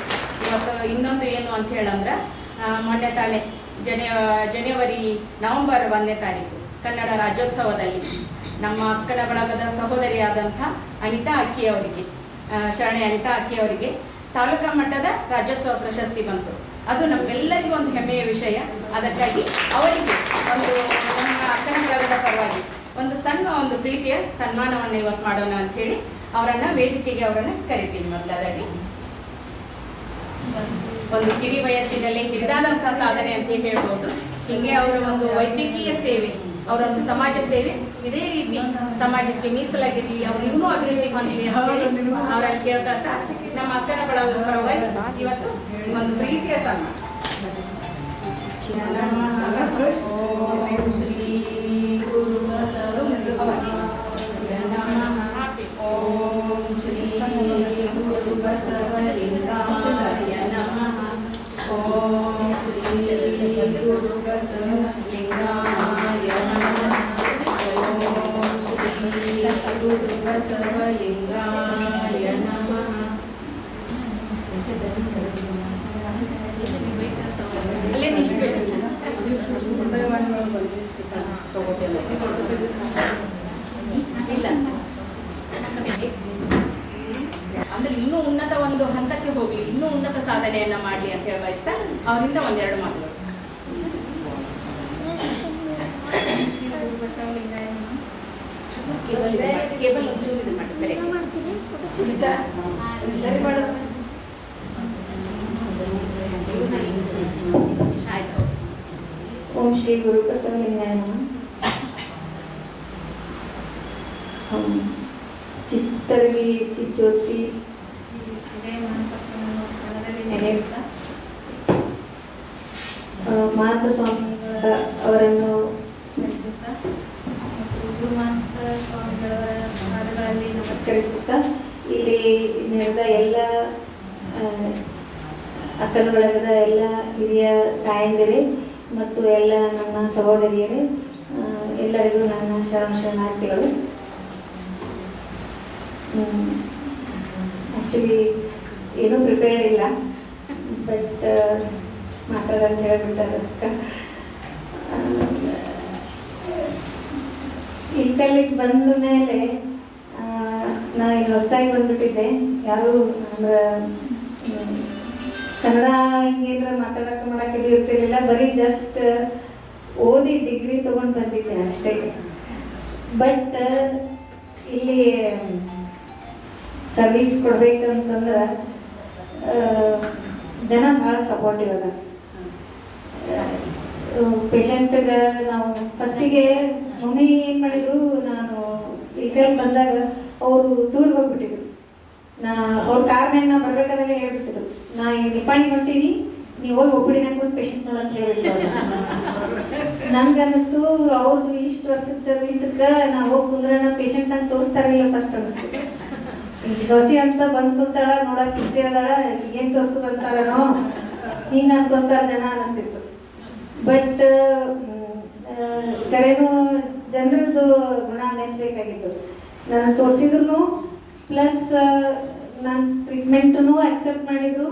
ಇವತ್ತು ಇನ್ನೊಂದು ಏನು ಅಂತ ಹೇಳಂದ್ರೆ ಮೊನ್ನೆ ತಾನೇ ಜನ, ಜನವರಿ ನವೆಂಬರ್ ಒಂದನೇ ತಾರೀಕು ಕನ್ನಡ ರಾಜ್ಯೋತ್ಸವದಲ್ಲಿ ನಮ್ಮ ಅಕ್ಕನ ಬಳಗದ ಸಹೋದರಿಯಾದಂಥ ಅನಿತಾ ಅಕ್ಕಿಯವರಿಗೆ ಅವರಿಗೆ ಶರಣೆ ಅನಿತಾ ಅಕ್ಕಿಯವರಿಗೆ ತಾಲೂಕಾ ಮಟ್ಟದ ರಾಜ್ಯೋತ್ಸವ ಪ್ರಶಸ್ತಿ ಬಂತು. ಅದು ನಮಗೆಲ್ಲರಿಗೂ ಒಂದು ಹೆಮ್ಮೆಯ ವಿಷಯ. ಅದಕ್ಕಾಗಿ ಅವರಿಗೆ ಒಂದು ನಮ್ಮ ಅಕ್ಕನ ಬಳಗದ ಪರವಾಗಿ ಒಂದು ಸಣ್ಣ ಒಂದು ಪ್ರೀತಿಯ ಸನ್ಮಾನವನ್ನು ಇವತ್ತು ಮಾಡೋಣ ಅಂತ ಹೇಳಿ ಅವರನ್ನ ವೇದಿಕೆಗೆ ಅವರನ್ನ ಕರಿತೀನಿ ಮೊದಲಾದಾಗಿ ಒಂದು ಕಿರಿ ವಯಸ್ಸಿನಲ್ಲಿ ಹಿರಿದಾದಂತಹ ಸಾಧನೆ ಅಂತ ಹೇಳ್ಬೋದು. ಹೀಗೆ ಅವರ ಒಂದು ವೈದ್ಯಕೀಯ ಸೇವೆ ಅವರೊಂದು ಸಮಾಜ ಸೇವೆ. ಇದೇ ರೀತಿ ಸಮಾಜಕ್ಕೆ ಮೀಸಲಾಗಿರಲಿ ಅವ್ರು ಇನ್ನೂ ಅಭಿವೃದ್ಧಿ ಹೇಳಿ ಅವರಲ್ಲಿ ಕೇಳ್ಕೊಳ್ತಾ ನಮ್ಮ ಅಕ್ಕನ ಬಳ ಪರವಾಗಿ ಇವತ್ತು ಒಂದು ಪ್ರೀತಿಯ ಸನ್ಮಾನ ಓಂ ಶ್ರೀ ಗುರು ಬಸವಲಿಂಗಾಯ ನಮಃ. ಓಂ ಶ್ರೀ ಗುರು ಬಸವಲಿಂಗಾಯ ನಮಃ. ಓಂ ಶ್ರೀ ಗುರು ಬಸವಲಿಂಗಾಯ ನಮಃ. ಓಂ ಶ್ರೀ ಗುರು ಬಸವಲಿಂಗಾಯ ನಮಃ ಅಲ್ಲೇ ನಿಲ್ಬೇಕು ಇಲ್ಲ ಅಂದ್ರೆ ಇನ್ನೂ ಉನ್ನತ ಒಂದು ಹಂತಕ್ಕೆ ಹೋಗ್ಲಿ ಇನ್ನೂ ಉನ್ನತ ಸಾಧನೆಯನ್ನ ಮಾಡ್ಲಿ ಅಂತ ಹೇಳಿ ಬಯಸ್ತಾ ಅವರಿಂದ ಒಂದೆರಡು ಮಾತುಗಳು ಕೇಬಲ್ ಇದು ಮಾಡಿ, ಕೇಬಲ್ ಒಂಚೂರು ಇದು ಮಾಡಿ ಸರಿ ಸರಿ ಮಾಡೋದು ಆಯ್ತು ಓಂ ಶ್ರೀ ಗುರು ಬಸವಲಿಂಗಾಯ. ಚಿತ್ತರಗಿ ಚಿಜ್ಯೋತಿ ಮತ್ತು ಎಲ್ಲ ನನ್ನ ಸಹೋದರಿಯರೇ ಎಲ್ಲರಿಗೂ ನನ್ನ ಶರಣ ಶರಣಾರ್ಥಿಗಳು ಆ್ಯಕ್ಚುಲಿ ಏನೂ ಪ್ರಿಪೇರ್ಡ್ ಇಲ್ಲ ಬಟ್ ಮಾತಾಡೋದು ಹೇಳ್ಬಿಡ್ತಾರೆ ಅದಕ್ಕೆ ಇಲ್ಕಲ್ಲಿಗೆ ಬಂದ ಮೇಲೆ ನಾನು ಹೊಸದಾಗಿ ಬಂದ್ಬಿಟ್ಟಿದ್ದೆ. ಯಾರು ಅಂದ್ರೆ ಕನ್ನಡ ಹಿಂಗೇನಾರ ಮಾತಾಡಕ್ಕೆ ಮಾಡಕ್ಕೆ ಇರ್ತಿರ್ಲಿಲ್ಲ. ಬರೀ ಜಸ್ಟ್ ಓದಿ ಡಿಗ್ರಿ ತಗೊಂಡು ಬಂದಿದ್ದೆ ಅಷ್ಟೇ. ಬಟ್ ಇಲ್ಲಿ ಸರ್ವಿಸ್ ಕೊಡ್ಬೇಕಂತಂದ್ರೆ ಜನ ಭಾಳ ಸಪೋರ್ಟಿವ್ ಅದ. ಪೇಷಂಟ್ಗೆ ನಾವು ಫಸ್ಟಿಗೆ ಮಮ್ಮಿ ಏನು ಮಾಡಿದ್ರು, ನಾನು ಇಲ್ಲಿ ಬಂದಾಗ ಅವರು ಟೂರ್ಗೆ ಹೋಗ್ಬಿಟ್ಟಿದ್ರು. ನಾ ಅವ್ರ ಕಾರಣ ನಾ ಬರ್ಬೇಕಾದಾಗ ಹೇಳ್ಬಿಟ್ಟಿದ್ರು ನಾ ಈಗ ನಿಪಾಣಿ ಹೊಂಟೀನಿ ನೀವು ಹೋಗಿ ಒಬ್ಬಡಿ ಕೂತ್ ಅಂತ ಹೇಳ್ಬಿಟ್ಟು ನನ್ಗೆ ಅನಿಸ್ತು ಅವ್ರದ್ದು ಇಷ್ಟು ವರ್ಷದ ಸರ್ವಿಸ್ಗೆ ನಾ ಹೋಗಿ ಕುಂದ್ರಣ ಪೇಷಂಟ್ ಅಂತ ತೋರಿಸ್ತಾರಿಲ್ಲ ಫಸ್ಟ್ ಅನಿಸ್ತು ಈ ಸೊಸಿ ಅಂತ ಬಂದ್ ಕೂತಾಳ, ನೋಡಕ್ ಖುಷಿ ಅದಾಳ, ಏನ್ ತೋರ್ಸು ಅಂತಾರನೋ ಹಿಂಗ ಅನ್ಕೊಂತಾರ ಜನ ಅನಿಸ್ತಿತ್ತು ಬಟ್ ಕರೆನು ಜನರದ್ದು ಗುಣ ಮೆಚ್ಚಬೇಕಾಗಿತ್ತು ನಾನು ತೋರಿಸಿದ್ರು ಪ್ಲಸ್ ನನ್ನ ಟ್ರೀಟ್ಮೆಂಟನ್ನು ಅಕ್ಸೆಪ್ಟ್ ಮಾಡಿದ್ರು.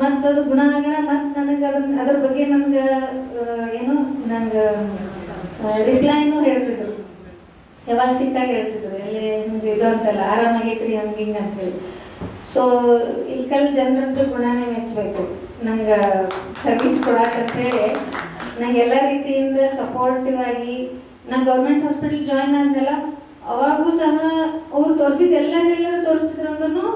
ಮತ್ತು ಅದು ಗುಣ ಆಗೋಣ ಮತ್ತು ನನಗೆ ಅದನ್ನ ಅದ್ರ ಬಗ್ಗೆ ನನಗೆ ಏನು ನನಗೆ ರಿಪ್ಲೈನು ಹೇಳ್ತಿದ್ರು. ಯಾವಾಗ ಸಿಕ್ಕಾಗ ಹೇಳ್ತಿದ್ರು. ಎಲ್ಲಿ ಹಿಂಗೆ ಇದು ಅಂತಲ್ಲ ಆರಾಮಾಗೈತ್ರಿ ಹಂಗೆ ಹಿಂಗೆ ಅಂತೇಳಿ ಸೊ ಇಲ್ಕಲ್ ಜನರದ್ದು ಗುಣನೇ ಮೆಚ್ಚಬೇಕು ನಂಗೆ ಸರ್ವಿಸ್ ಕೊಡಕ್ಕಂತೇಳಿ ನಂಗೆ ಎಲ್ಲ ರೀತಿಯಿಂದ ಸಪೋರ್ಟಿವ್ ಆಗಿ ನಾನು ಗೌರ್ಮೆಂಟ್ ಹಾಸ್ಪಿಟಲ್ ಜಾಯ್ನ್ ಆದ್ಮೇಲೆ ಅವಾಗೂ ಸಹ ಅವ್ರು ತೋರಿಸಿದ ಎಲ್ಲರೆಲ್ಲರೂ ತೋರಿಸಿದ್ರು ಅಂದ್ರೂ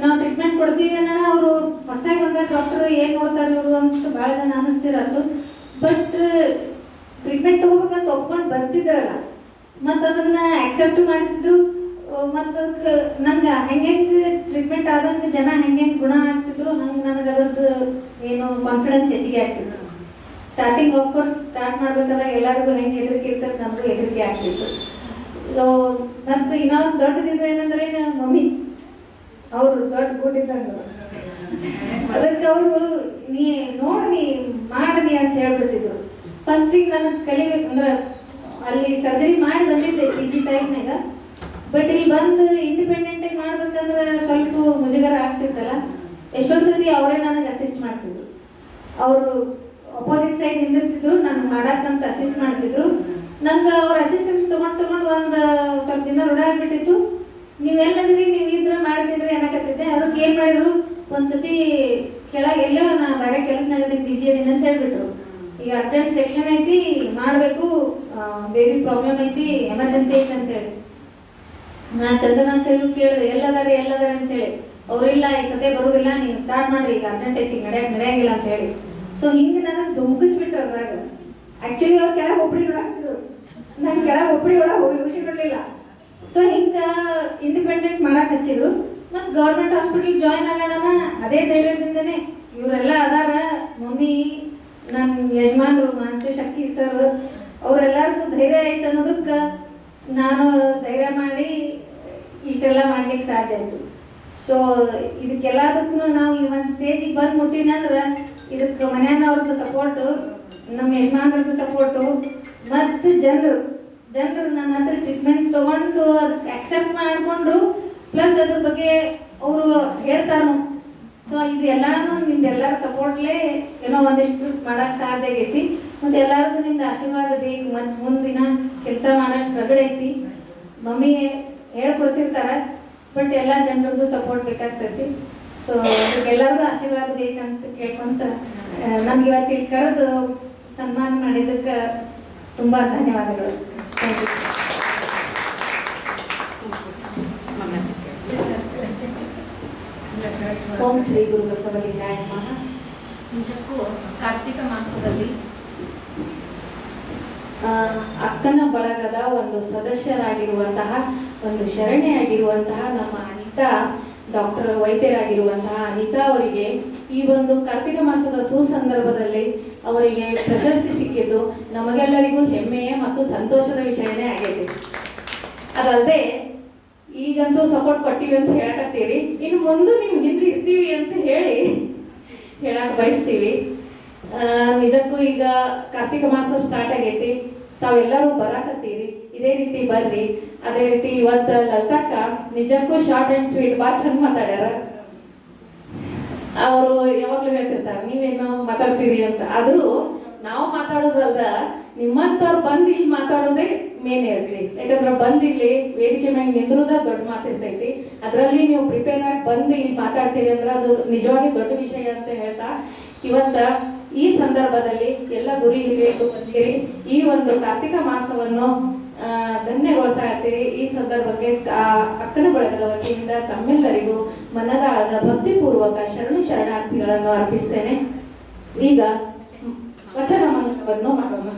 ನಾವು ಟ್ರೀಟ್ಮೆಂಟ್ ಕೊಡ್ತೀವಿ ಅನ್ನೋಣ, ಅವರು ಹೊಸದಾಗಿ ಬಂದಾಗ ಡಾಕ್ಟರ್ ಏನು ನೋಡ್ತಾರೆ ಇವರು ಅಂತ ಭಾಳ ಜನ ಅನಿಸ್ತಿರತ್ತು ಬಟ್ ಟ್ರೀಟ್ಮೆಂಟ್ ತೊಗೋಬೇಕಂತ ಒಪ್ಕೊಂಡು ಬರ್ತಿದ್ರಲ್ಲ, ಮತ್ತು ಅದನ್ನ ಆಕ್ಸೆಪ್ಟ್ ಮಾಡ್ತಿದ್ರು ಮತ್ತು ಅದಕ್ಕೆ ನಂಗೆ ಹೆಂಗೆ ಟ್ರೀಟ್ಮೆಂಟ್ ಆದಂಗೆ ಜನ ಹೆಂಗೆ ಗುಣ ಆಗ್ತಿದ್ರು, ಹಂಗೆ ನನಗೆ ಅದ್ರದ್ದು ಏನು ಕಾನ್ಫಿಡೆನ್ಸ್ ಹೆಚ್ಚಿಗೆ ಆಗ್ತಿತ್ತು. ಸ್ಟಾರ್ಟಿಂಗ್ ಕೋರ್ಸ್ ಸ್ಟಾರ್ಟ್ ಮಾಡ್ಬೇಕಾದಾಗ ಎಲ್ಲರಿಗೂ ಹೆಂಗೆ ಹೆದರಿಕೆ ಇರ್ತದೆ ನಮಗೂ ಹೆದರಿಕೆ ಆಗ್ತಿತ್ತು. ಮತ್ತು ಇನ್ನೊಂದು ದೊಡ್ಡದಿದ್ರು ಏನಂದ್ರೆ ಮಮ್ಮಿ, ಅವರು ದೊಡ್ಡ ಕೂಟಿದ್ದಂಗೆ ಅದಕ್ಕೆ ಅವರು, ನೀ ನೋಡಿ ಮಾಡಿ ಅಂತ ಹೇಳ್ಬಿಡ್ತಿದ್ರು. ಫಸ್ಟಿಗೆ ನನಗೆ ಕಲಿಬೇಕು, ಅಂದ್ರೆ ಅಲ್ಲಿ ಸರ್ಜರಿ ಮಾಡಿ ಬಂದಿದ್ದೆ ಪಿ ಜಿ ಟೈಮ್ನಾಗ ಬಟ್ ಇಲ್ಲಿ ಬಂದು ಇಂಡಿಪೆಂಡೆಂಟ್ ಆಗಿ ಮಾಡ್ಬೇಕಂದ್ರೆ ಸ್ವಲ್ಪ ಮುಜುಗರ ಆಗ್ತಿತ್ತಲ್ಲ. ಎಷ್ಟೊಂದು ಸತಿ ಅವರೇ ನನಗೆ ಅಸಿಸ್ಟ್ ಮಾಡ್ತಿದ್ರು. ಅವರು ಅಪೋಸಿಟ್ ಸೈಡ್ ನಿಂದಿರ್ತಿದ್ರು ನಾನು ಮಾಡಕ್ಕಂತ ಅಸಿಸ್ಟ್ ಮಾಡ್ತಿದ್ರು. ನಂಗೆ ಅವ್ರ ಅಸಿಸ್ಟೆನ್ಸ್ ತೊಗೊಂಡು ತೊಗೊಂಡು ಒಂದು ಸ್ವಲ್ಪ ದಿನ ರೂಢ ಆಗಿಬಿಟ್ಟಿತ್ತು. ನೀವೆಲ್ಲಂದ್ರಿ ನೀವು ಇದ್ರ ಮಾಡ್ತಿದ್ರಿ ಅನ್ನಕತ್ತಿದ್ದೆ. ಅದಕ್ಕೆ ಏನು ಮಾಡಿದ್ರು ಒಂದ್ಸತಿ ಕೆಳಗೆ ಎಲ್ಲ ನಾ ಬೇರೆ ಕೆಲಸನಾಗ ಬಿಜಿ ಅದೀನಿ ಅಂತ ಹೇಳ್ಬಿಟ್ರು. ಈಗ ಅರ್ಜೆಂಟ್ ಸೆಕ್ಷನ್ ಐತಿ ಮಾಡಬೇಕು. ಬೇಬಿ ಪ್ರಾಬ್ಲಮ್ ಐತಿ ಎಮರ್ಜೆನ್ಸಿ ಐತಿ ಅಂತೇಳಿ ನಾ ಚಂದ್ರನಾಥ್ ಹೇಳಿ ಕೇಳಿದೆ ಎಲ್ಲದಾರೆ ಎಲ್ಲದಾರೆ ಅಂತೇಳಿ ಇಲ್ಲ ಈ ಸದ್ಯ ಬರೋದಿಲ್ಲ ನೀವು ಸ್ಟಾರ್ಟ್ ಮಾಡ್ರಿ ಈಗ ಅರ್ಜೆಂಟ್ ಐತಿ ನಡೆಯಕ್ಕೆ ನಡೆಯಂಗಿಲ್ಲ ಅಂತ ಹೇಳಿ. ಸೊ ಹಿಂಗೆ ನನಗೆ ದುಮ್ಕಿಸ್ಬಿಟ್ರು ಅದ್ರಾಗ. ಆಕ್ಚುಲಿ ಅವ್ರು ಕೆಳಗೆ ಒಬ್ಬರಿ ನೋಡಾಕ್ತಿದ್ರು ನಾನು ಕೆಳಗೆ ಒಬ್ಬರಿ ಒಳಗೆ ಹೋಗಿ ಖುಷಿ ಬಿಡಲಿಲ್ಲ ಸೊ ಹಿಂಗೆ ಇಂಡಿಪೆಂಡೆಂಟ್ ಮಾಡಕ್ಕೆ ಹಚ್ಚಿದ್ರು. ಮತ್ತು ಗೌರ್ಮೆಂಟ್ ಹಾಸ್ಪಿಟಲ್ ಜಾಯ್ನ್ ಆಗೋಣ ಅದೇ ಧೈರ್ಯದಿಂದನೇ. ಇವರೆಲ್ಲ ಅದಾರ. ಮಮ್ಮಿ ನನ್ನ ಯಜಮಾನ್ರು ಮಾನ್ಸಿ ಶಕ್ತಿ ಸರ್ ಅವರೆಲ್ಲರಿಗೂ ಧೈರ್ಯ ಐತೆ ಅನ್ನೋದಕ್ಕೆ ನಾನು ಧೈರ್ಯ ಮಾಡಿ ಇಷ್ಟೆಲ್ಲ ಮಾಡ್ಲಿಕ್ಕೆ ಸಾಧ್ಯ ಆಯಿತು. ಸೊ ಇದಕ್ಕೆಲ್ಲದಕ್ಕೂ ನಾವು ಈ ಒಂದು ಸ್ಟೇಜಿಗೆ ಬಂದು ಮುಟ್ಟಿನಂದ್ರೆ ಇದಕ್ಕೆ ಮನೆಯವ್ರದ್ದು ಸಪೋರ್ಟು ನಮ್ಮ ಯಜಮಾನ್ರದ್ದು ಸಪೋರ್ಟು ಮತ್ತು ಜನರು ಜನರು ನನ್ನ ಹತ್ರ ಟ್ರೀಟ್ಮೆಂಟ್ ತೊಗೊಂಡು ಅಕ್ಸೆಪ್ಟ್ ಮಾಡಿಕೊಂಡ್ರು ಪ್ಲಸ್ ಅದ್ರ ಬಗ್ಗೆ ಅವರು ಹೇಳ್ತಾರು ಸೊ ಇದು ಎಲ್ಲಾನು ನಿಮ್ದೆಲ್ಲರ ಸಪೋರ್ಟ್ಲೇ ಏನೋ ಒಂದಿಷ್ಟು ಮಾಡಕ್ ಸಾಧ್ಯ ಆಗೈತಿ. ಮತ್ತೆ ಎಲ್ಲರಿಗೂ ನಿಮ್ದು ಆಶೀರ್ವಾದ ಬೇಕು. ಮತ್ತು ಮುಂದಿನ ಕೆಲಸ ಮಾಡಕ್ ಹೊರಗಡೆ ಐತಿ. ಮಮ್ಮಿ ಹೇಳ್ಕೊಡ್ತಿರ್ತಾರೆ ಬಟ್ ಎಲ್ಲ ಜನರದ್ದು ಸಪೋರ್ಟ್ ಬೇಕಾಗ್ತೈತಿ. ಸೊ ಎಲ್ಲರಿಗೂ ಆಶೀರ್ವಾದ ಬೇಕಂತ ಕೇಳ್ಕೊಂತ ನಮ್ಗೆ ಇವತ್ತಿಗೆ ಕರೆದು ಸನ್ಮಾನ ಮಾಡಿದ್ದಕ್ಕೆ ತುಂಬ ಧನ್ಯವಾದಗಳು. ಓಂ ಶ್ರೀ ಗುರು ಬಸವಲಿಂಗಾಯ ನಮಃ ನಿಜಕ್ಕೂ ಕಾರ್ತಿಕ ಮಾಸದಲ್ಲಿ ಅಕ್ಕನ ಬಳಗದ ಒಂದು ಸದಸ್ಯರಾಗಿರುವಂತಹ ಒಂದು ಶರಣೆಯಾಗಿರುವಂತಹ ನಮ್ಮ ಅನಿತಾ ಡಾಕ್ಟರ್ ವೈದ್ಯರಾಗಿರುವಂತಹ ಅನಿತಾ ಅವರಿಗೆ ಈ ಒಂದು ಕಾರ್ತಿಕ ಮಾಸದ ಸುಸಂದರ್ಭದಲ್ಲಿ ಅವರಿಗೆ ಪ್ರಶಸ್ತಿ ಸಿಕ್ಕಿದ್ದು ನಮಗೆಲ್ಲರಿಗೂ ಹೆಮ್ಮೆಯ ಮತ್ತು ಸಂತೋಷದ ವಿಷಯನೇ ಆಗೈತೆ. ಅದಲ್ಲದೆ ಈಗಂತೂ ಸಪೋರ್ಟ್ ಕೊಟ್ಟಿವಿ ಅಂತ ಹೇಳಕತ್ತೀರಿ. ಇನ್ನು ಮುಂದೆ ನಿಮ್ಗೆ ಹಿಂದೆ ಇರ್ತೀವಿ ಅಂತ ಹೇಳಿ ಹೇಳಕ್ ಬಯಸ್ತೀವಿ. ನಿಜಕ್ಕೂ ಈಗ ಕಾರ್ತಿಕ ಮಾಸ ಸ್ಟಾರ್ಟ್ ಆಗೈತಿ. ತಾವೆಲ್ಲರೂ ಬರಾಕತ್ತೀರಿ. ಇದೇ ರೀತಿ ಬರ್ರಿ, ಅದೇ ರೀತಿ ಇವತ್ತು ಲಲಿತಕ್ಕ ನಿಜಕ್ಕೂ ಶಾರ್ಟ್ ಅಂಡ್ ಸ್ವೀಟ್ ಭಾಳ ಚಂದ ಮಾತಾಡ್ಯಾರ. ಅವರು ಯಾವಾಗ್ಲೂ ಹೇಳ್ತಿರ್ತಾರೆ, ನೀವೇನು ಮಾತಾಡ್ತೀರಿ ಅಂತ. ಆದ್ರೂ ನಾವು ಮಾತಾಡೋದಲ್ದ ನಿಮ್ಮಂತವ್ರು ಬಂದು ಇಲ್ಲಿ ಮಾತಾಡೋದೇ ಮೇನ್ ಇರ್ಲಿ. ಯಾಕಂದ್ರೆ ಬಂದು ಇಲ್ಲಿ ವೇದಿಕೆ ಮ್ಯಾಗ ನಿಂದ್ರದ ದೊಡ್ಡ ಮಾತಿರ್ತೈತಿ ಅದರಲ್ಲಿ ನೀವು ಪ್ರಿಪೇರ್ ಆಗಿ ಬಂದು ಇಲ್ಲಿ ಮಾತಾಡ್ತೀರಿ ಅಂದ್ರೆ ಅದು ನಿಜವಾಗಿ ದೊಡ್ಡ ವಿಷಯ ಅಂತ ಹೇಳ್ತಾ, ಇವತ್ತ ಈ ಸಂದರ್ಭದಲ್ಲಿ ಎಲ್ಲ ಗುರಿ ಹಿರಿಯರು ಬಂದಿರಿ. ಈ ಒಂದು ಕಾರ್ತಿಕ ಮಾಸವನ್ನು ಧನ್ಯಗೊಳಿಸಾಗ್ತೀರಿ ಈ ಸಂದರ್ಭಕ್ಕೆ ಅಕ್ಕನ ಬಳಗದ ವತಿಯಿಂದ ತಮ್ಮೆಲ್ಲರಿಗೂ ಮನದಾಳದ ಭಕ್ತಿಪೂರ್ವಕ ಶರಣು ಶರಣಾರ್ಥಿಗಳನ್ನು ಅರ್ಪಿಸ್ತೇನೆ. ಈಗ ವಚನ ಮಂತ್ರವನ್ನು ಮಾಡೋಣ.